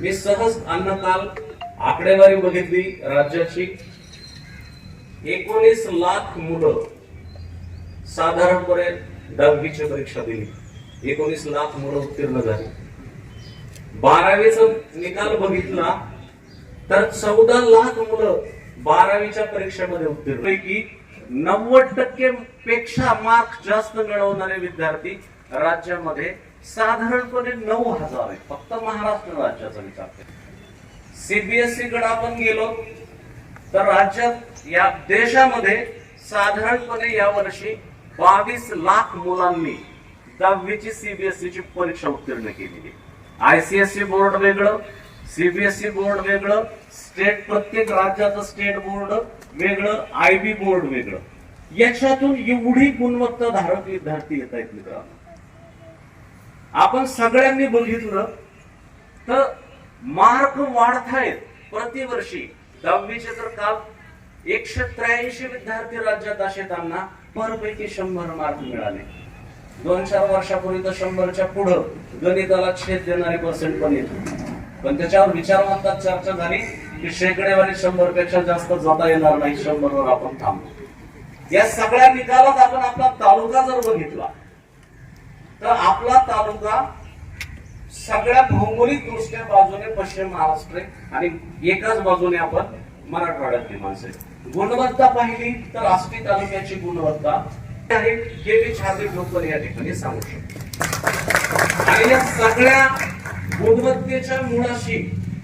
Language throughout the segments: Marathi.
मी सहज अन्न काल आकडेवारी बघितली राज्याची. एकोणीस लाख मुलं साधारणपणे दहावीची परीक्षा दिली. एकोणीस लाख मुलं उत्तीर्ण झाली. बारावीचा निकाल बघितला तर चौदा लाख मुलं बारावीच्या परीक्षेमध्ये उत्तीर्ण. पैकी नव्वद टक्के पेक्षा मार्क जास्त मिळवणारे विद्यार्थी राज्यामध्ये साधारणपणे नऊ हजार आहेत. फक्त महाराष्ट्र राज्याचा विचार सीबीएसई कडे आपण गेलो तर राज्यात या देशामध्ये साधारणपणे या वर्षी बावीस लाख मुलांनी दहावीची सीबीएसई ची परीक्षा उत्तीर्ण केलेली आयसीएसई बोर्ड वेगळं सीबीएसई बोर्ड वेगळं स्टेट प्रत्येक राज्याचं स्टेट बोर्ड वेगळं आयबी बोर्ड वेगळं. याच्यातून एवढी गुणवत्ताधारक विद्यार्थी येत आहेत मित्रांनो. आपण सगळ्यांनी बघितलं तर मार्क वाढत आहेत प्रतिवर्षी. दहावीचे तर काल एकशे त्र्याऐंशी विद्यार्थी राज्यात असे त्यांना परपैकी शंभर मार्क मिळाले. दोन चार वर्षापूर्वी तर शंभरच्या पुढं गणिताला छेद देणारे पर्सेंट पण येत पण त्याच्यावर विचार चर्चा झाली की शेकडेवारी शंभरपेक्षा जास्त जाता येणार नाही शंभर वर आपण थांबू. या सगळ्या निकालात आपण आपला तालुका जर बघितला तर आपला तालुका सगळ्या भौगोलिक दृष्ट्या बाजूने पश्चिम महाराष्ट्र आणि एकाच बाजूने आपण मराठवाड्यातली माणसं आहे. गुणवत्ता पाहिली तर आष्टी तालुक्याची गुणवत्ता आहे हे मी छाती ठोकर या ठिकाणी सांगू शकतो आणि या सगळ्या गुणवत्तेच्या मुळाशी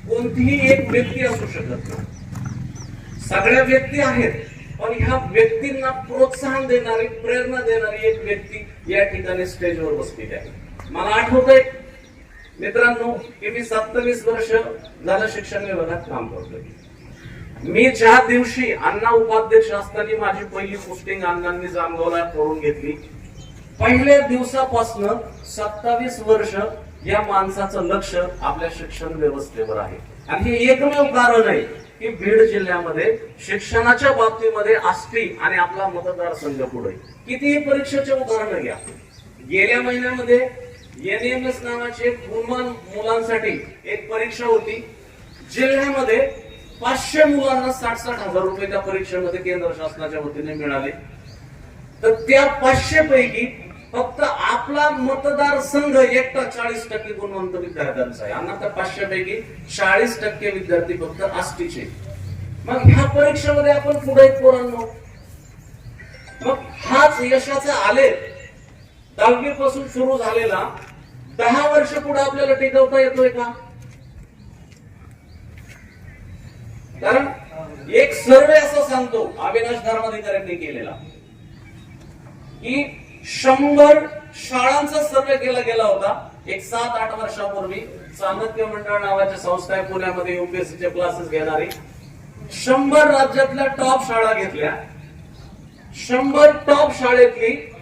कोणतीही एक व्यक्ती असू शकत नाही सगळ्या व्यक्ती आहेत पण ह्या व्यक्तींना प्रोत्साहन देणारी प्रेरणा देणारी एक व्यक्ती या ठिकाणी स्टेजवर बसलेली आहे. मला आठवत आहे मित्रांनो की मी सत्तावीस वर्ष झालं शिक्षण विभागात काम करतोय. मी ज्या दिवशी अण्णा उपाध्यक्ष असताना माझी पहिली पोस्टिंग अण्णांनी जामगावला करून घेतली पहिल्या दिवसापासून सत्तावीस वर्ष या माणसाचं लक्ष आपल्या शिक्षण व्यवस्थेवर आहे. आणि हे एकमेव कारण आहे. की बीड जिल्ह्यामध्ये शिक्षणाच्या बाबतीमध्ये आष्टी आणि आपला मतदारसंघ पुढे. कितीही परीक्षेचे उदाहरण घ्या. गेल्या महिन्यामध्ये एनएमएस नावाची एक गुणवान मुलांसाठी एक परीक्षा होती. जिल्ह्यामध्ये पाचशे मुलांना साठ साठ हजार रुपये त्या परीक्षेमध्ये केंद्र शासनाच्या वतीने मिळाले. तर त्या पाचशे पैकी फक्त आपला मतदारसंघ एकटा चाळीस टक्के गुणवंत विद्यार्थ्यांचा आहे. आणि त्या पाचशे पैकी चाळीस टक्के विद्यार्थी फक्त आष्टीचे मग ह्या परीक्षेमध्ये आपण पुढे पोरांनो. मग हाच यशाचा आले दहावी पासून सुरू झालेला. दहा वर्ष पुढे आपल्याला टिकवता येतोय का? कारण एक सर्वे असं सांगतो अविनाश धर्माधिकाऱ्यांनी केलेला की शंभर शाळांचा सर्वे केला गेला होता. एक सात आठ वर्षापूर्वी चाणक्य मंडळ नावाच्या संस्था आहे पुण्यामध्ये युपीएससीचे चे क्लासेस घेणारी. शंभर राज्यातल्या टॉप शाळा घेतल्या. शंभर टॉप शाळेतली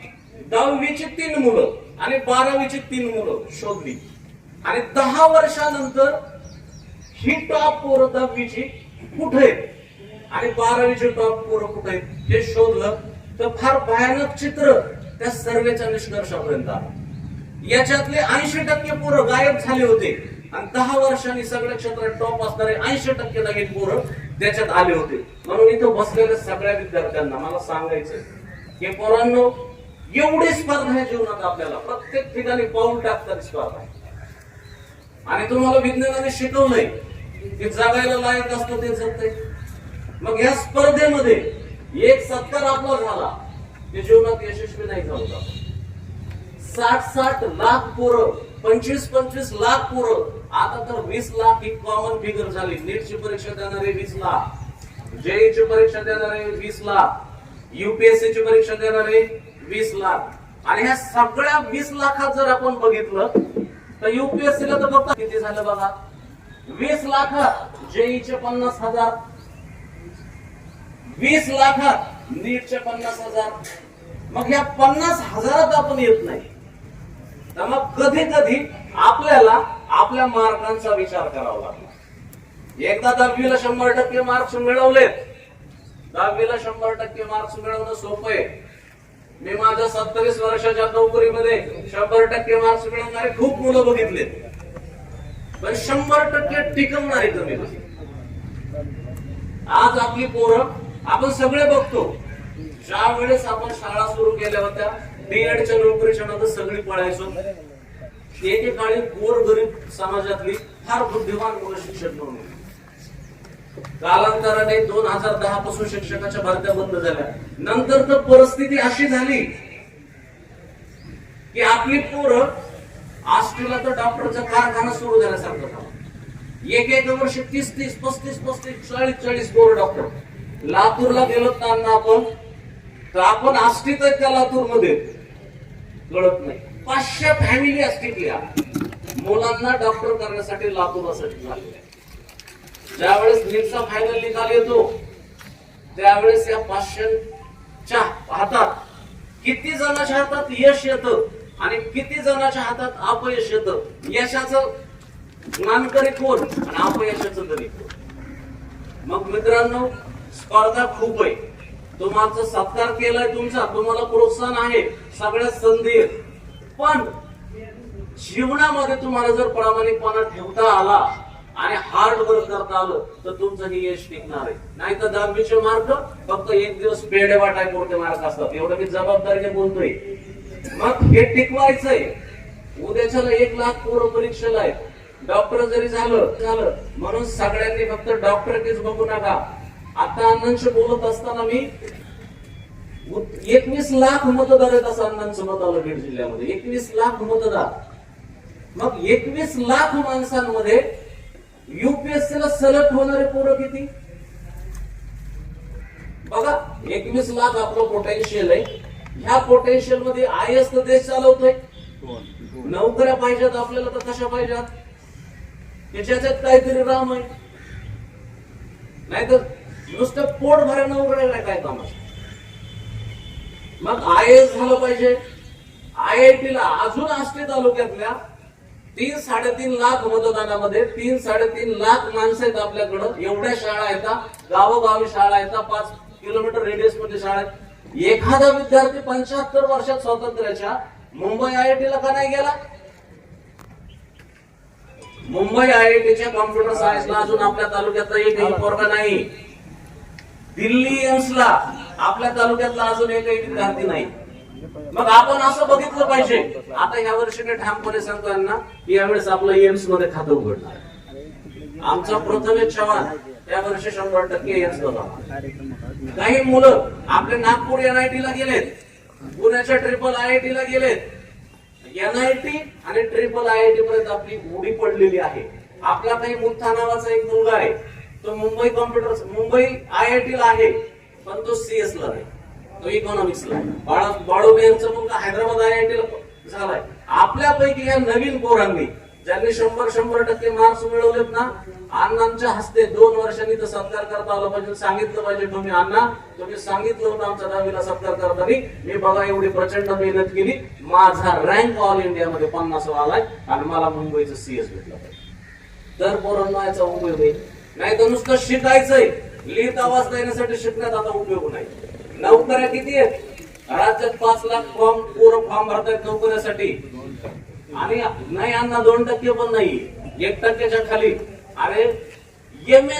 दहावीची तीन मुलं आणि बारावीची तीन मुलं शोधली. आणि दहा वर्षानंतर ही टॉप पोरं दहावीची कुठे आहेत? आणि बारावीचे टॉप पोरं कुठे आहेत? हे शोधलं तर फार भयानक चित्र. त्या सर्वेच्या निष्कर्षापर्यंत आला. याच्यातले ऐंशी टक्के पोरं गायब झाले होते. आणि दहा वर्षांनी सगळ्या क्षेत्रात टॉप असणारे ऐंशी टक्के नवीन पोरं त्याच्यात आले होते. म्हणून इथं बसलेल्या सगळ्या विद्यार्थ्यांना मला सांगायचं की पोरांनो एवढी स्पर्धा आहे जीवनात आपल्याला. प्रत्येक ठिकाणी पाऊल टाकतात स्पर्धा. आणि तुम्हाला विज्ञानाने शिकवलंय की जगायला लायक असतं ते जगतंय. मग या स्पर्धेमध्ये एक सत्कार आपला झाला. ते जीवनात यशस्वी नाही झालं साठ साठ लाख पोरं पंचवीस पंचवीस लाख पोरं आता तर वीस लाख ही कॉमन फिगर झाली. नीटची परीक्षा देणारे वीस लाख जेईची परीक्षा देणारे वीस लाख युपीएससी ची परीक्षा देणारे वीस लाख. आणि ह्या सगळ्या वीस लाखात जर आपण बघितलं तर युपीएससी ला तर फक्त किती झालं बघा? वीस लाखात जेईचे पन्नास हजार. वीस लाखात नीटचे पन्नास हजार. मग या पन्नास हजारात आपण येत नाही. तर मग कधी कधी आपल्याला आपल्या मार्कांचा विचार करावा लागला एकदा दहावीला शंभर टक्के मार्क्स मिळवलेत. दहावीला शंभर टक्के मार्क्स मिळवणं सोपं आहे. मी माझ्या सत्तावीस वर्षाच्या नोकरीमध्ये शंभर टक्के मार्क्स मिळवणारे खूप मुलं बघितलेत. पण शंभर टक्के टिकवणारे कमी आज आपली पोरं आपण सगळे बघतो. ज्या वेळेस आपण शाळा सुरू केल्या होत्या डीएडच्या नोकरीच्या नंतर सगळी पळायचो. एकेकाळी गोर गरीब समाजातली फार बुद्धिमान मुलं शिक्षक म्हणून. कालांतराने दोन हजार दहा पासून शिक्षकाच्या भरत्या बंद झाल्या. नंतर तर परिस्थिती अशी झाली की आपली पोरं आष्टीला तर डॉक्टरचा कारखाना सुरू झाल्यासारखं झालं. एक एक वर्ष तीस तीस पस्तीस पस्तीस चाळीस चाळीस पोरं डॉक्टर. लातूरला गेलो त्यांना आपण. तर आपण आष्टीत तर त्या लातूरमध्ये कळत नाही. पाचशे फॅमिली असतील मुलांना डॉक्टर करण्यासाठी लातूरासाठी झालेल्या ज्यावेळेस नीटचा फायनल निकाल येतो त्यावेळेस या पाचशेच्या हातात किती जणाच्या हातात यश येतं आणि किती जणाच्या हातात अपयश येतं यशाचं मानकरी कोण आणि अपयशाचं तरी कोण? मग मित्रांनो स्पर्धा खूप आहे. तुम्हाला सत्कार केलाय तुमचा तुम्हाला प्रोत्साहन आहे. सगळ्या संधी. पण जीवनामध्ये तुम्हाला जर प्रामाणिकपणा ठेवता आला आणि हार्ड वर्क करता आलं तर तुमचं हे यश टिकणार आहे. नाही तर दहावीचे मार्क फक्त एक दिवस पेढे वाटाय पुरते मार्क असतात. एवढं मी जबाबदारीने बोलतोय. मग हे टिकवायचंय. उद्याच्याला एक लाख पूर्व परीक्षेला आहे डॉक्टर जरी झालं झालं. म्हणून सगळ्यांनी फक्त डॉक्टर केस बघू नका. आता अण्णांशी बोलत असताना मी एकवीस लाख मतदार आहेत असं अण्णांचं मत आलं बीड जिल्ह्यामध्ये एकवीस लाख मतदार. मग एकवीस लाख माणसांमध्ये युपीएससी ला सिलेक्ट होणारे पोरं किती? बघा एकवीस लाख आपलं पोटेन्शियल आहे. ह्या पोटेन्शियलमध्ये आय एस तर देश चालवतोय. नोकऱ्या पाहिजेत आपल्याला तर कशा पाहिजेत? याच्यात काहीतरी राम आहे. नाहीतर नुसतं पोट भरायला उघडायला काय कामाचं मग आय एस झालं पाहिजे. आय आय टीला अजून आष्टी तालुक्यातल्या तीन साडेतीन लाख मतदानामध्ये तीन साडेतीन लाख माणसं आहेत आपल्याकडं. एवढ्या शाळा येतात गावोगावी शाळा येतात पाच किलोमीटर रेडियसमध्ये शाळा आहेत. एखादा विद्यार्थी पंच्याहत्तर वर्षात स्वातंत्र्याच्या मुंबई आय आय टी ला का नाही गेला? मुंबई आय आय टीच्या कॉम्प्युटर सायन्सला अजून आपल्या तालुक्यातला एकही पोरगा नाही. दिल्लीयन्सला आपल्या तालुक्यातला अजून एकही विद्यार्थी नाही. मग आपण असं बघितलं पाहिजे. आता या वर्षी मी ठामपणे सांगतो यांना यावेळेस आपलं एम्समध्ये खातं उघडणार. आमचा प्रथमेश चव्हाण या वर्षी शंभर टक्के एम्स बघा काही मुलं आपले नागपूर एनआयटी ला गेलेत. पुण्याच्या ट्रिपल आय आय टी ला गेलेत. एनआयटी आणि ट्रिपल आय आय टी पर्यंत आपली उडी पडलेली आहे. आपला काही मुठा नावाचा एक मुलगा आहे. तो Mumbai computer Mumbai I I T ला आहे पण तो सीएस ला नाही. तो इकॉनॉमिक्सला ला बाळा बाळोबे यांचा मुलगा हैदराबाद आय आय टी ला झालाय. आपल्यापैकी या नवीन पोरांनी ज्यांनी शंभर शंभर टक्के मार्क्स मिळवलेत ना अण्णांच्या हस्ते दोन वर्षांनी तर सत्कार करता आला पाहिजे. सांगितलं पाहिजे तुम्ही अण्णा तुम्ही सांगितलं होतं आमच्या दहावीला सत्कार करताना. मी बघा एवढी प्रचंड मेहनत केली. माझा रँक ऑल इंडियामध्ये पन्नास आलाय आणि मला मुंबईचं सीएस भेटलं पाहिजे. तर पोरांना याचा उपयोग आहे. नाही तर नुसतं शिकायचंय. लिहित आवाज देण्यासाठी शिकण्यात आता उपयोग नाही. नोकऱ्या किती आहेत? राज्यात पाच लाख फॉर्म पोरं फॉर्म भरतायत नोकऱ्यासाठी. आणि नाही अण्णा दोन टक्के पण नाही. एक टक्क्याच्या खाली. अरे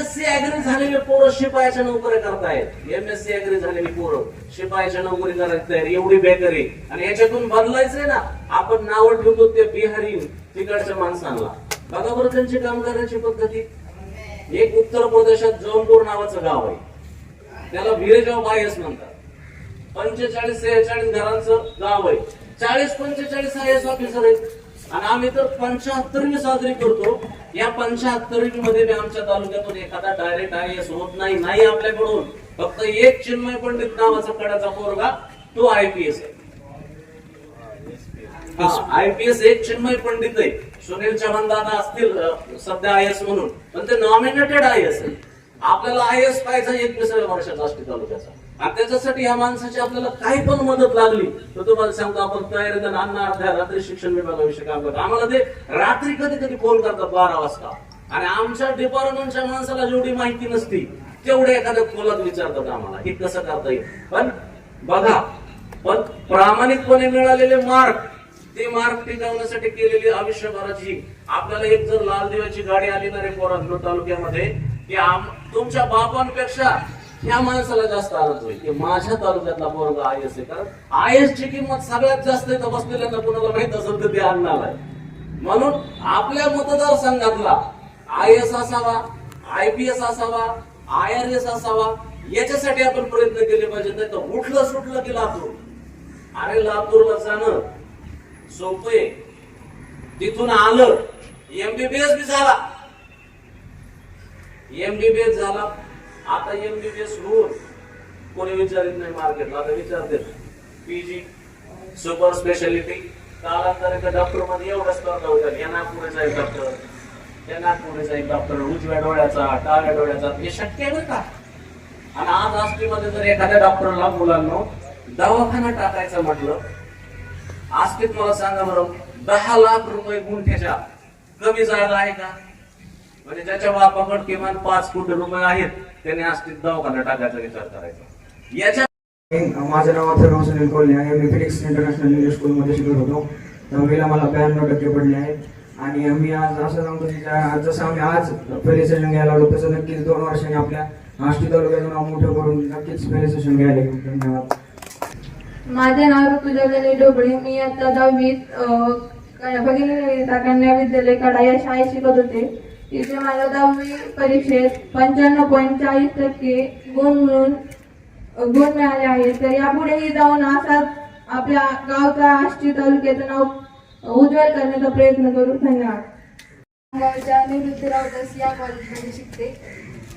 सी अॅग्री झालेले पोरं शिपायाच्या नोकऱ्या करतायत. सी अॅग्री झालेली पोरं शिपायाच्या नोकरी करायचं आहेत एवढी बेकरी. आणि याच्यातून बदलायचंय ना आपण नाव ठेवतो ते बिहारी तिकडच्या माणसांना. बघा बरं त्यांची काम करण्याची पद्धती. एक उत्तर प्रदेशात जौनपूर नावाचं गाव आहे. त्याला व्हिलेज ऑफ म्हणतात. पंचेचाळीस सेहेचाळीस घरांचं गाव आहे. चाळीस पंचेचाळीस आय एस ऑफिसर आहेत आणि आम्ही तर पंच्याहत्तरवी साजरी करतो. या पंच्याहत्तरवी मध्ये बी आमच्या तालुक्यातून एखादा डायरेक्ट आय एस होत नाही नाही आपल्याकडून. फक्त एक चिन्मय पंडित नावाचा कडाचा पोरगा तो आय पी एस आहे. आय पी एस एक चिन्मय पंडित आहे. सुनील चव्हाण दादा असतील सध्या आय एस म्हणून. पण ते नॉमिनेटेड आय एस आहे. आपल्याला आय एस पाहिजे एकविसाव्या वर्षाचा असते तालुक्याचा. आणि त्याच्यासाठी या माणसाची आपल्याला काही पण मदत लागली तर तुम्हाला सांगतो आपण तयारी अण्णा अर्ध्या रात्री शिक्षण विभागाविषयी काम करतो. आम्हाला ते रात्री कधी कधी फोन करतात बारा वाजता. आणि आमच्या डिपार्टमेंटच्या माणसाला जेवढी माहिती नसती तेवढे एखाद्या खोलात विचारतात आम्हाला हे कसं करता येईल? पण बघा पण प्रामाणिकपणे मिळालेले मार्क ते मार्ग टिकवण्यासाठी केलेली आयुष्यभराची आपल्याला एक जर लाल दिव्याची गाडी आली ना रे पोरांनो तालुक्यामध्ये की तुमच्या बापांपेक्षा ह्या माणसाला जास्त आनंद होईल. की माझ्या तालुक्यातला पोरगा आय एस आहे कारण आय एस ची किंमत सगळ्यात जास्त इथं बसलेल्यांना कुणाला माहीत असेल तर ते आणणार आहे. म्हणून आपल्या मतदारसंघातला आय एस असावा आय पी एस असावा आय आर एस असावा याच्यासाठी आपण प्रयत्न केले पाहिजे नाही तर उठलं सुटलं की लातूर. अरे लातूरला जाणं सोपे तिथून आलं एमबीबीएस बी झाला. एमबीबीएस झाला. आता एमबीबीएस होऊन कोणी विचारित नाही मार्केटला. आता विचारते पीजी सुपर स्पेशालिटी कालांतराच्या डॉक्टरमध्ये एवढं स्पर्धा होतात या नागपुरेचा जाईल डॉक्टर त्या नागपुरेचा जाईल डॉक्टर उजव्या डोळ्याचा डाव्या डोळ्याचा. हे शक्य आहे का? आणि आज आष्टीमध्ये जर एखाद्या डॉक्टरला मुलांना दवाखाना टाकायचं म्हटलं आष्टीत मला सांगा बरं दहा लाख रुपये गुंठ्याच्या कमी जागा आहे का? म्हणजे ज्याच्या बापाकडे किमान पाच कोटी रुपये आहेत त्याने असतील दवाखाना टाकायचा विचार करायचा. याच्या माझं नाव अथर्व सुनील कोल्हे आहे. मी फिलिक्स इंटरनॅशनल इंग्लिश स्कूलमध्ये शिकत होतो. दहावीला मला ब्याण्णव टक्के पडले आहेत आणि आम्ही आज असं सांगतो की आज जसं आम्ही आज पहिले सेशन घ्यायला आलो तसं नक्कीच दोन वर्षांनी आपल्या आष्टी तालुक्याचं नाव मोठं करून नक्कीच पहिले सेशन घ्यायला धन्यवाद. माझे नाव ऋतुजा गणेश डोबळे मी आता दहावीत अं, कन्या विद्यालय कडा या शाळेत शिकत होते. तिथे मला दहावी परीक्षेत पंच्याण्णव पॉईंट चाळीस टक्के गुण मिळून गुण मिळाले आहेत. तर यापुढेही जाऊन असाच आपल्या गावचा आष्टी तालुक्याचं नाव उज्ज्वल करण्याचा प्रयत्न करू. धन्यवाद. गावच्या निवृत्ती रावदास या कॉलेजमध्ये शिकते.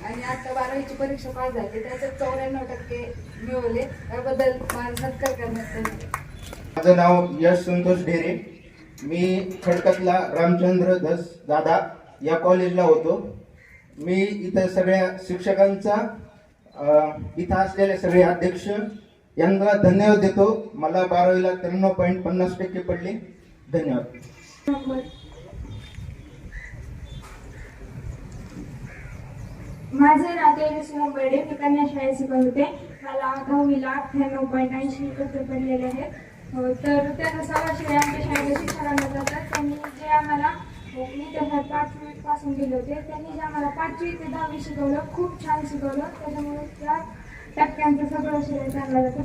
आणि आता बारावीची परीक्षा पास झाली त्याच्यात चौऱ्याण्णव टक्के मिळवले. त्याबद्दल माझा सत्कार करण्यात माझं नाव यश संतोष ढेरे. मी खडकातला रामचंद्र धस दादा या कॉलेजला होतो. मी इथं सगळ्या शिक्षकांचा इथं असलेले सगळे अध्यक्ष यांना धन्यवाद देतो. मला बारावीला त्र्याण्णव पॉईंट पन्नास टक्के पडले. धन्यवाद. माझे नाते तेजस मुंबर्डे मी कन्या शाळेत शिकत होते. मला दहावीला अठ्ठ्याण्णव पॉईंट ऐंशी टक्के पडलेले आहेत. हो, तर तर सहा शिवाय आमच्या शाळेच्या शिक्षकांना जातात. त्यांनी जे आम्हाला हो, मी त्याच्यात पाचवी गेले होते. त्यांनी जे आम्हाला पाचवी ते दहावी शिकवलं खूप छान शिकवलं. त्याच्यामुळे त्या टक्क्यांचं सगळं शिवाय त्यांना जातं.